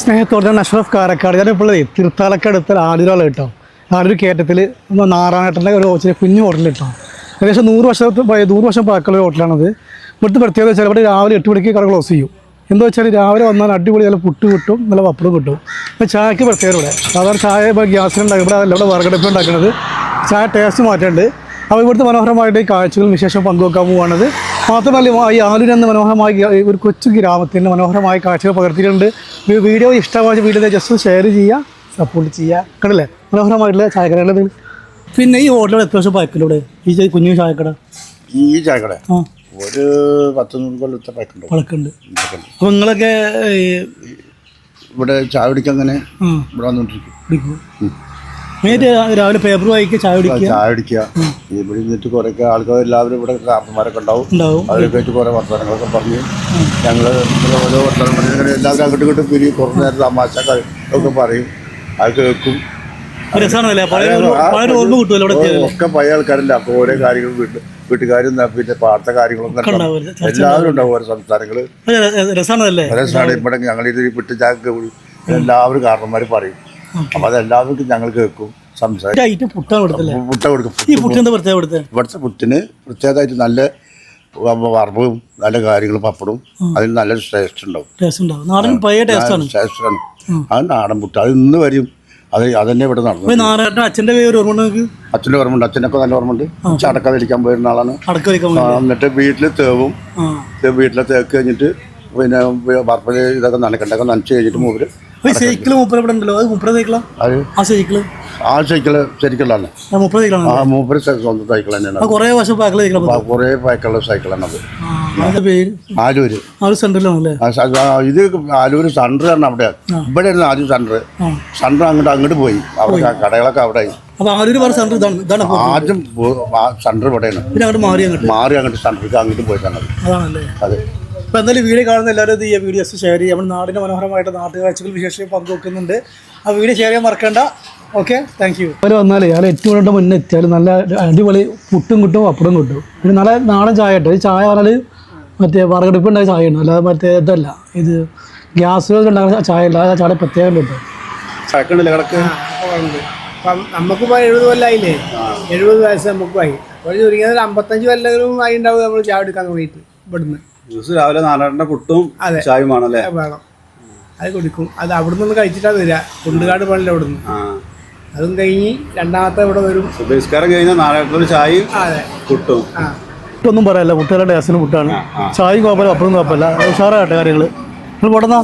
സ്നേഹത്തോടെ അഷ്റഫ് കാരക്കാട്. ഞാൻ ഇപ്പോൾ തിരുത്താലക്കാട് എടുത്ത ആലുരാൾ കേട്ടോ. ആടൊരു കയറ്റത്തിൽ നാറാണേട്ടന്റെ ഒരു ചെറിയ കുഞ്ഞു ഹോട്ടലിൽ കേട്ടോ. ഏകദേശം നൂറ് വർഷത്തെ നൂറ് വർഷം പഴക്കമുള്ള ഹോട്ടലാണത്. ഇവിടുത്തെ പ്രത്യേകത വെച്ചാൽ ഇവിടെ രാവിലെ എട്ട് മണിക്ക് കട ക്ലോസ് ചെയ്യും. എന്താ വെച്ചാൽ രാവിലെ വന്നാൽ അടിപൊളി നല്ല പുട്ട് കിട്ടും നല്ല പപ്പടം കിട്ടും. പിന്നെ ചായക്ക് പ്രത്യേകത ഇവിടെ. സാധാരണ ചായ ഇപ്പോൾ ഗ്യാസിലുണ്ടാക്കും ഇവിടെ അതല്ല ഇവിടെ വറുകടപ്പ് ഉണ്ടാക്കുന്നത്. ചായ ടേസ്റ്റ് മാറ്റേണ്ടത് അപ്പോൾ ഇവിടുത്തെ മനോഹരമായിട്ട് ഈ കാഴ്ചകൾ വിശേഷം പങ്കുവെക്കാൻ പോവുകയാണത് മാത്രമല്ല ഈ ആലൂർ എന്ന മനോഹരമായ ഒരു കൊച്ചു ഗ്രാമത്തിന്റെ മനോഹരമായ കാഴ്ചകൾ പകർത്തിയിട്ടുണ്ട്. ഈ വീഡിയോ ഇഷ്ടമായ വീഡിയോ ജസ്റ്റ് ഷെയർ ചെയ്യുക സപ്പോർട്ട് ചെയ്യുക. കണ്ടില്ലേ? മനോഹരമായിട്ടുള്ള ചായക്കടകളുടെ പിന്നെ ഈ ഹോട്ടലിൽ എത്ര വർഷം പഴക്കലൂടെ ഈ കുഞ്ഞു ചായക്കട? ഈ ചായക്കട? ആ. ഒരു പത്ത് നൂറ് കൊല്ലത്തെ പഴക്കുണ്ട്. പഴക്കുണ്ട്. അപ്പോൾ നിങ്ങളൊക്കെ ഇവിടെ ചായ കുടിക്കാൻ അങ്ങനെ ഇവിടെ വന്നോണ്ടിരിക്കും. രാവിലെ പേപ്പർ വായിക്കുക ചായ കുടിക്കുക? ചായ കുടിക്കുക. ഇവിടെ നിന്നിട്ട് കുറെ ആൾക്കാർ എല്ലാവരും ഇവിടെ കാർന്നമാരൊക്കെ ഉണ്ടാവും. അവരൊക്കെ ആയിട്ട് കുറേ വർത്തമാനങ്ങളൊക്കെ പറഞ്ഞ്. ഞങ്ങൾ ഓരോ വർത്തമാനം പറഞ്ഞ്. ഇങ്ങനെ എല്ലാവരും അങ്ങോട്ട് ഇങ്ങോട്ട് പിരി കുറച്ച് നേരം തമാശ ഒക്കെ പറയും. അത് കേൾക്കും. ഒക്കെ പഴയ ആൾക്കാരല്ല. അപ്പൊ ഓരോ കാര്യങ്ങളും വീട്ടിൽ വീട്ടുകാരും പിന്നെ പാർത്ത. ഉണ്ടാവുമല്ലോ. എല്ലാവരും ഉണ്ടാവും. ഓരോ സംസ്ഥാനങ്ങൾ രസമാണ് ഇവിടെ ഞങ്ങൾ വിട്ടു വിട്ട് ചാക്ക് എല്ലാവരും കാരണന്മാർ പറയും. അപ്പം അതെല്ലാവർക്കും ഞങ്ങൾ കേൾക്കും സംസാരിക്കും. കൊടുക്കും ഈ പുട്ട് എന്താ പ്രത്യേകം കൊടുത്തത് ഇവിടുത്തെ പുട്ടിന് പ്രത്യേകമായിട്ട് നല്ല വറവും നല്ല കാര്യങ്ങളും പപ്പടും അതിന് നല്ല ടേസ്റ്റ് ഉണ്ടാവും. ടേസ്റ്റാണ് അത് നാടൻ പുട്ട്. അത് ഇന്ന് വരും. അത് അതന്നെ ഇവിടെ നടന്നു അച്ഛന്റെ അച്ഛന്റെ ഓർമ്മയുണ്ട് അച്ഛനൊക്കെ നല്ല ഓർമ്മയുണ്ട്. ചടക്ക വലിക്കാൻ പോയിരുന്ന ആളാണ്. അടക്ക എന്നിട്ട് വീട്ടിൽ തേവും വീട്ടിലെ തേക്ക് കഴിഞ്ഞിട്ട് പിന്നെ വറപ്പൽ ഇതൊക്കെ നനക്കണ്ടൊക്കെ നനച്ച് കഴിഞ്ഞിട്ട് ഈ സൈക്കിൾ മുപ്പത് ഇവിടെ ഉണ്ടല്ലോ. അത് സൈക്കിളാ? ആ സൈക്കിൾ? ആ സൈക്കിൾ ശരിക്കുള്ളതാണ്. ആ സൈക്കിളാണ്? ആ മൂപ്പര് സൈ- സ്വന്തം സൈക്കിൾ തന്നെയാണ്. കുറേ വർഷം പാക്കിൾ സൈക്കിളാണ് കുറേ പാക്കുള്ള സൈക്കിളാണ് അത്. പേര്? ആലൂര്. ആലൂർ ഇത് ആലൂര് സണ്ടർ ആണ് അവിടെ ഇവിടെ ആയിരുന്നു ആദ്യം സെന്റർ സെന്റർ അങ്ങോട്ട് അങ്ങോട്ട് പോയി. അവിടെ കടകളൊക്കെ അവിടെ സെന്റർ ആദ്യം സണ്ടർ ഇവിടെയാണ്. മാറി അങ്ങോട്ട്. സെന്റർ അങ്ങോട്ട് പോയിട്ടാണ് അത്. അപ്പോൾ എന്തായാലും വീഡിയോ കാണുന്ന എല്ലാവരും ഇത് ഈ വീഡിയോസ് ഷെയർ ചെയ്യുക. നമ്മുടെ നാടിന്റെ മനോഹരമായിട്ട് നാട്ടുകാഴ്ചകൾ വിശേഷം പങ്കുവെക്കുന്നുണ്ട്. ആ വീഡിയോ ഷെയർ ചെയ്യാൻ മറക്കണ്ട. ഓക്കെ താങ്ക് യു അവർ വന്നാലേ അയാൾ എട്ട് മണിയുടെ മുന്നേ എത്തിയാൽ നല്ല അടിപൊളി പുട്ടും കിട്ടും അപ്പുറം കിട്ടും. പിന്നെ നല്ല നാടൻ ചായ കേട്ടോ ഈ ചായ പറഞ്ഞാൽ മറ്റേ വറകടുപ്പ് ചായ ചായയാണ് അല്ലാതെ മറ്റേ ഇതല്ല. ഇത് ഗ്യാസ് ഉണ്ടാകുന്ന ചായ അല്ല ആ ചായ പ്രത്യേകം കിട്ടും. ചായക്കണ്ടല്ലേ കിടക്ക് അപ്പം നമുക്കിപ്പോൾ എഴുപത് കൊല്ലായില്ലേ എഴുപത് വയസ്സ് നമുക്കുമായി അപ്പോൾ ചുരുങ്ങിയത് അമ്പത്തഞ്ച് കൊല്ലങ്ങളും ആയി ഉണ്ടാവും നമ്മൾ ചായ എടുക്കാൻ തുടങ്ങിയിട്ട് ഇവിടുന്ന്. ദിവസം രാവിലെ നാരായണന്റെ പുട്ടും അതെ. ചായയുമാണല്ലേ അത് വേണം. അത് കുടിക്കും. അത് അവിടെ നിന്ന് കഴിച്ചിട്ടാണ് വരിക. കുണ്ടുകാട് പള്ളിയിൽ അവിടെ നിന്ന് ആ. അതും കഴിഞ്ഞ് രണ്ടാമത്തെ ഇവിടെ വരും. സുബഹിസ്കാരം കഴിഞ്ഞാൽ നാരായണത്തിൽ ചായയും അതെ. പുട്ടും. ആ. ഒന്നും പറയല്ല. കുട്ടികളുടെ ടേസ്റ്റിന് കുട്ടാണ് ചായയും കുഴപ്പമില്ല. അപ്പുറം കുഴപ്പമില്ല. ഉഷാറാകട്ടെ കാര്യങ്ങൾ നിങ്ങൾ പോട്ടെന്നാ?